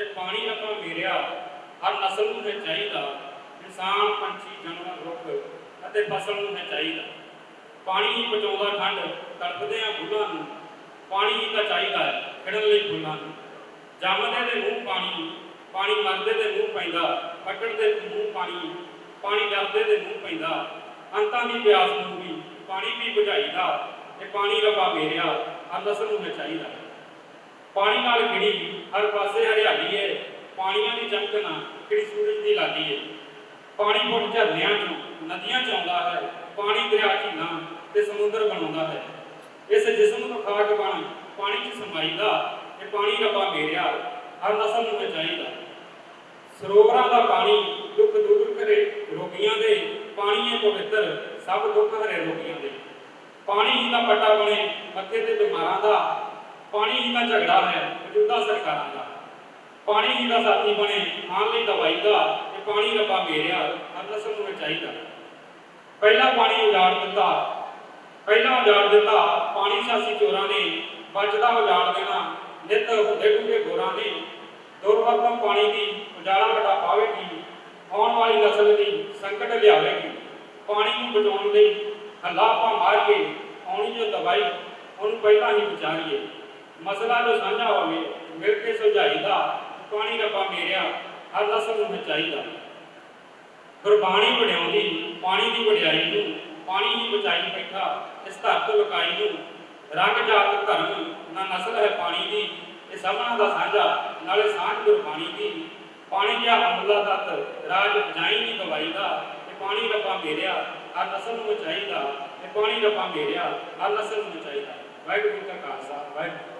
ਤੇ ਪਾਣੀ ਰੱਬਾ ਮੇਰਿਆ ਹਰ ਨਸਲ ਨੂੰ ਹੈ ਚਾਹੀਦਾ, ਇਨਸਾਨ, ਪੰਛੀ, ਜਾਨਵਰ, ਰੁੱਖ ਅਤੇ ਫਸਲ ਨੂੰ ਹੈ ਚਾਹੀਦਾ। ਪਾਣੀ ਹੀ ਬਚਾਉਂਦਾ ਠੰਡ ਤੜਪਦੇ ਆ ਫੁੱਲਾਂ ਨੂੰ, ਪਾਣੀ ਹੀ ਤਾਂ ਚਾਹੀਦਾ ਹੈ, ਖਿੜਨ ਲਈ ਫੁੱਲਾਂ ਨੂੰ। ਜੰਮਦੇ ਦੇ ਮੂੰਹ ਪਾਣੀ ਪਾਣੀ ਮਰਦੇ ਦੇ ਮੂੰਹ ਪੈਂਦਾ ਫੱਟੜ ਦੇ ਮੂੰਹ ਪਾਣੀ ਪਾਣੀ ਡਰਦੇ ਦੇ ਮੂੰਹ ਪੈਂਦਾ। ਅੰਤਾਂ ਦੀ ਪਿਆਸ ਨੂੰ ਵੀ ਪਾਣੀ ਵੀ ਬੁਝਾਈਦਾ ਤੇ ਪਾਣੀ ਰੱਬਾ ਮੇਰਿਆ ਹਰ ਨਸਲ ਨੂੰ ਹੈ ਚਾਹੀਦਾ ਪਾਣੀ ਨਾਲ ਖਿੜੀ ਹਰ ਪਾਸੇ ਹਰਿਆਲੀ ਏ ਪਾਣੀਆਂ ਦੀ ਚਮਕਣਾ ਖਿੜੀ ਸੂਰਜ ਦੀ ਲਾਗੀ ਏ ਪਾਣੀ ਫੁੱਟ ਝਰਨਿਆਂ ਚੋਂ, ਨਦੀਆਂ ਚ ਆਉਂਦਾ ਹੈ। ਪਾਣੀ ਦਰਿਆ ਝੀਲਾਂ ਤੇ ਸਮੁੰਦਰ ਬਣਾਉਂਦਾ ਹੈ। ਇਸ ਜਿਸਮ ਨੂੰ ਖਾਕ ਬਣ ਪਾਣੀ 'ਚ ਸਮਾਈਦਾ, ਤੇ ਪਾਣੀ ਰੱਬਾ ਮੇਰਿਆ, ਹਰ ਨਸਲ ਨੂੰ ਹੈ ਸਰੋਵਰਾਂ ਦਾ ਪਾਣੀ ਦੁੱਖ ਦੂਰ ਕਰੇ ਰੋਗੀਆਂ ਦੇ, ਪਾਣੀ ਹੈ ਪਵਿੱਤਰ, ਸਭ ਦੁੱਖ ਹਰੇ ਰੋਗੀਆਂ ਦੇ। ਪਾਣੀ ਹੀ ਦਾ ਪੱਟਾ ਬਣੇ ਮੱਥੇ ਤੇ ਬਿਮਾਰਾਂ ਦਾ ਪਾਣੀ ਹੀ ਦਾ ਝਗੜਾ ਹੈ, ਮੌਜੂਦਾ ਸਰਕਾਰਾਂ ਦਾ। ਪਾਣੀ ਹੀ ਦਾ ਸਾਥੀ ਬਣੇ ਖਾਣ ਲਈ ਦਵਾਈ ਦਾ ਤੇ ਪਾਣੀ ਰੱਬਾ ਮੇਰਿਆ, ਹਰ ਨਸਲ ਨੂੰ ਚਾਹੀਦਾ। ਪਹਿਲਾ ਪਾਣੀ ਉਜਾੜ ਦਿੱਤਾ, ਪਹਿਲਾ ਉਜਾੜ ਦਿੱਤਾ, ਪਾਣੀ ਸਾਸੀ ਚੋਰਾਂ ਨੇ, ਬਚਦਾ ਉਜਾੜ ਦੇਣਾ, ਨਿਤ ਹੁੰਦੇ ਡੂੰਘੇ ਗੋਰਾਂ ਨੇ। ਦੁਰਵਰਤੋਂ ਪਾਣੀ ਦੀ ਉਜਾੜਾ ਘਟਾ ਪਾਵੇਗੀ, ਆਉਣ ਵਾਲੀ ਨਸਲ ਦੀ ਸੰਕਟ ਲਿਆਵੇਗੀ। ਪਾਣੀ ਨੂੰ ਬਚਾਉਣ ਲਈ ਹੱਲਾ ਆਪਾਂ ਮਾਰੀਏ, ਆਉਣੀ ਜੋ ਦਵਾਈ, ਉਹਨੂੰ ਪਹਿਲਾਂ ਹੀ ਵਿਚਾਰੀਏ ਮਸਲਾ ਜੋ ਸਾਂਝਾ ਹੋਵੇ, ਮਿਲ ਕੇ ਸੁਲਝਾਈਦਾ ਪਾਣੀ ਰੱਬਾ ਮੇਰਿਆ, ਹਰ ਨਸਲ ਨੂੰ ਚਾਹੀਦਾ ਗੁਰਬਾਣੀ ਵਡਿਆਉਂਦੀ ਪਾਣੀ ਦੀ ਵਡਿਆਈ ਨੂੰ, ਪਾਣੀ ਹੀ ਬਚਾਈ ਬੈਠਾ, ਇਸ ਧਰਤ ਲੁਕਾਈ ਨੂੰ। ਰੰਗ ਜਾਤ ਧਰਮ, ਨਾ ਨਸਲ ਹੈ ਪਾਣੀ ਦੀ, ਇਹ ਸਭਨਾਂ ਦਾ ਸਾਂਝਾ, ਨਾਲੇ ਸਾਂਝ ਗੁਰਬਾਣੀ ਦੀ। ਪਾਣੀ ਜਿਹਾ ਅਮਲਾ ਤਤ, ਰਾਜ ਜਾਈ ਨਹੀਂ ਦਵਾਈ ਦਾ ਤੇ ਪਾਣੀ ਰੱਬਾ ਮੇਰਿਆ, ਹਰ ਨਸਲ ਨੂੰ ਚਾਹੀਦਾ ਤੇ ਪਾਣੀ ਰੱਬਾ ਮੇਰਿਆ, ਹਰ ਨਸਲ ਨੂੰ ਚਾਹੀਦਾ ਵਾਹਿਗੁਰੂ ਜੀ ਕਾ ਖਾਲਸਾ, ਵਾਹਿਗੁਰੂ